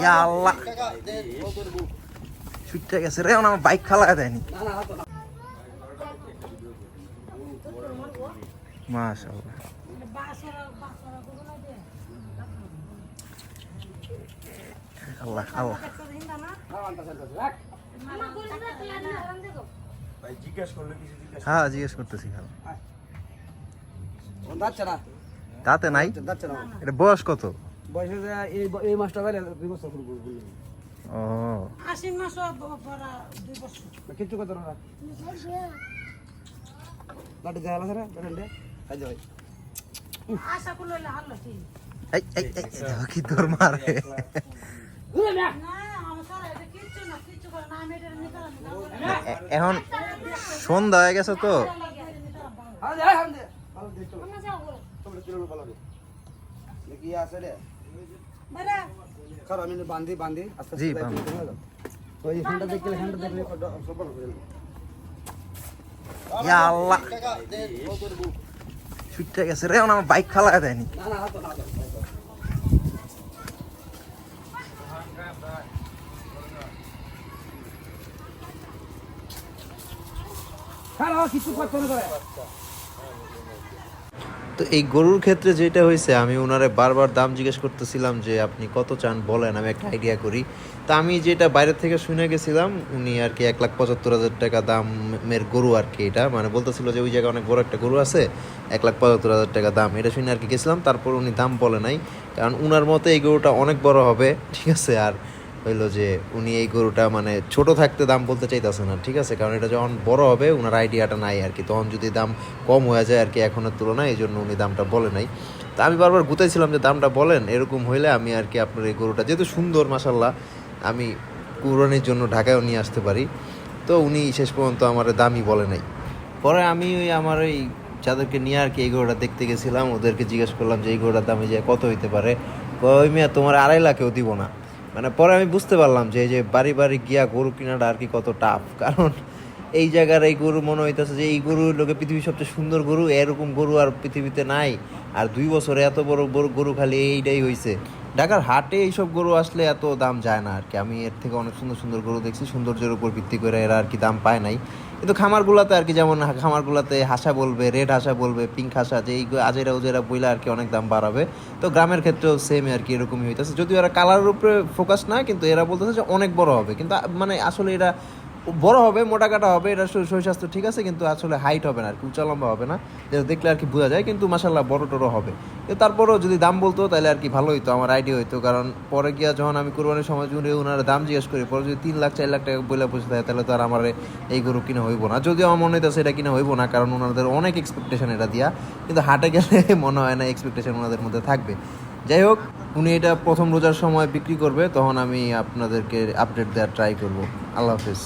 ইয়া আল্লাহ। ছুটতে গেছে রে আমার বাইক খালায় দেয়নি মাশাআল্লাহ। আল্লাহ আল্লাহ। হ্যাঁ জিজ্ঞেস করতেছি খালা তাতে নাই? এটা বয়স কত? বয়সে যে এই এই মাসটা গেলে দুই বছর করব ও। আশ্বিন মাস দুই বছর। কিচ্ছু কথা না। দেখা গেল স্যার বেরেন্ডে কাজ হয় আশা করলে হারলো ঠিক এই এই এই কি তোর মারে। না আমার সারা এটা কিচ্ছু না কিচ্ছু করে না আমি এটা নিতাম এ- এখন সন্ধ্যা হয়ে গেছে তো। ভালো তোমরা কি আছে রে। খারাপ আমি বান্ধি বান্ধি আস্তে জি, এই হ্যান্ডটা দেখলে হয়ে ইয়া আল্লাহ। ছুটতে গেছে রে আমার বাইক খালায় দেয়নি। কিছু করতে তো এই গরুর ক্ষেত্রে যেটা হয়েছে, আমি ওনারে বারবার দাম জিজ্ঞেস করতেছিলাম যে, আপনি কত চান? বলেন, আমি একটা আইডিয়া করি। তা আমি যেটা বাইরে থেকে শুনে গেছিলাম, উনি আর কি এক লাখ পঁচাত্তর হাজার টাকা দামের গরু আর কি এটা। মানে বলতেছিল যে, ওই জায়গায় অনেক বড় একটা গরু আছে, এক লাখ পঁচাত্তর হাজার টাকা দাম। এটা শুনে আর কি গেছিলাম, তারপর উনি দাম বলে নাই। কারণ উনার মতে এই গরুটা অনেক বড় হবে, ঠিক আছে? আর হইল যে উনি এই গরুটা মানে ছোট থাকতে দাম বলতে চাইতেছে না, ঠিক আছে? কারণ এটা যখন বড় হবে ওনার আইডিয়াটা নাই আর কি। তখন যদি দাম কম হয়ে যায় আর কি এখনের তুলনায়, এই জন্য উনি দামটা বলে নাই। তা আমি বারবার গুতাইছিলাম যে দামটা বলেন, এরকম হইলে আমি আর কি আপনার এই গরুটা, যেহেতু সুন্দর মাসাল্লাহ আমি কুরবানির জন্য ঢাকায়ও নিয়ে আসতে পারি। তো উনি শেষ পর্যন্ত আমার দামই বলে নাই। পরে আমি ওই আমার ওই যাদেরকে নিয়ে আর কি এই গরুটা দেখতে গেছিলাম, ওদেরকে জিজ্ঞেস করলাম যে এই গরুটার দামে যে কত হইতে পারে। ওই মেয়া, তোমার আড়াই লাখেও দিব না। মানে পরে আমি বুঝতে পারলাম যে এই যে বাড়ি বাড়ি গিয়া গরু কেনাটা আর কি কত টাফ কারণ এই জায়গার এই গরু মনে হইতেছে যে এই গরু লোকে পৃথিবীর সবচেয়ে সুন্দর গরু, এরকম গরু আর পৃথিবীতে নাই। আর দুই বছরে এত বড় বড় গরু খালি এইটাই হয়েছে ঢাকার হাটে এইসব গরু আসলে এত দাম যায় না আর কি। আমি এর থেকে অনেক সুন্দর সুন্দর গরু দেখছি, সৌন্দর্যের উপর ভিত্তি করে এরা আর কি দাম পায় নাই। কিন্তু খামারগুলোতে আর কি যেমন খামারগুলোতে হাসা বলবে রেড হাসা বলবে পিঙ্ক হাসা, যে এই আজেরা উজেরা বইলা আর কি অনেক দাম বাড়াবে। তো গ্রামের ক্ষেত্রেও সেম আর কি এরকমই হইতেছে। যদিও এরা কালারের উপরে ফোকাস না, কিন্তু এরা বলতেছে যে অনেক বড় হবে। কিন্তু মানে আসলে এরা বড় হবে, মোটা কাটা হবে, এটা শরীর স্বাস্থ্য ঠিক আছে, কিন্তু আসলে হাইট হবে না আর কি উঁচা লম্বা হবে না। যেটা দেখলে আর কি বোঝা যায়, কিন্তু মাসাল্লাহ বড় টড়ো হবে। তারপরেও যদি দাম বলতো, তাহলে আর কি ভালো হইতো, আমার আইডিয়া হইতো। কারণ পরে গিয়া যখন আমি কোরবানির সময় জুড়ে ওনার দাম জিজ্ঞেস করি, পরে যদি তিন লাখ, চার লাখ টাকা বলে বসে থাকে তাহলে তো আর আমার এই গরু কিনা হইব না। যদিও আমার মনে হইতেছে এটা কিনা হইব না, কারণ ওনাদের অনেক এক্সপেকটেশন এটা দিয়া। কিন্তু হাটে গেলে মনে হয় না এক্সপেকটেশন ওনাদের মধ্যে থাকবে। যাই হোক, উনি এটা প্রথম রোজার সময় বিক্রি করবে, তখন আমি আপনাদেরকে আপডেট দেওয়ার ট্রাই করব। আল্লাহ হাফিজ।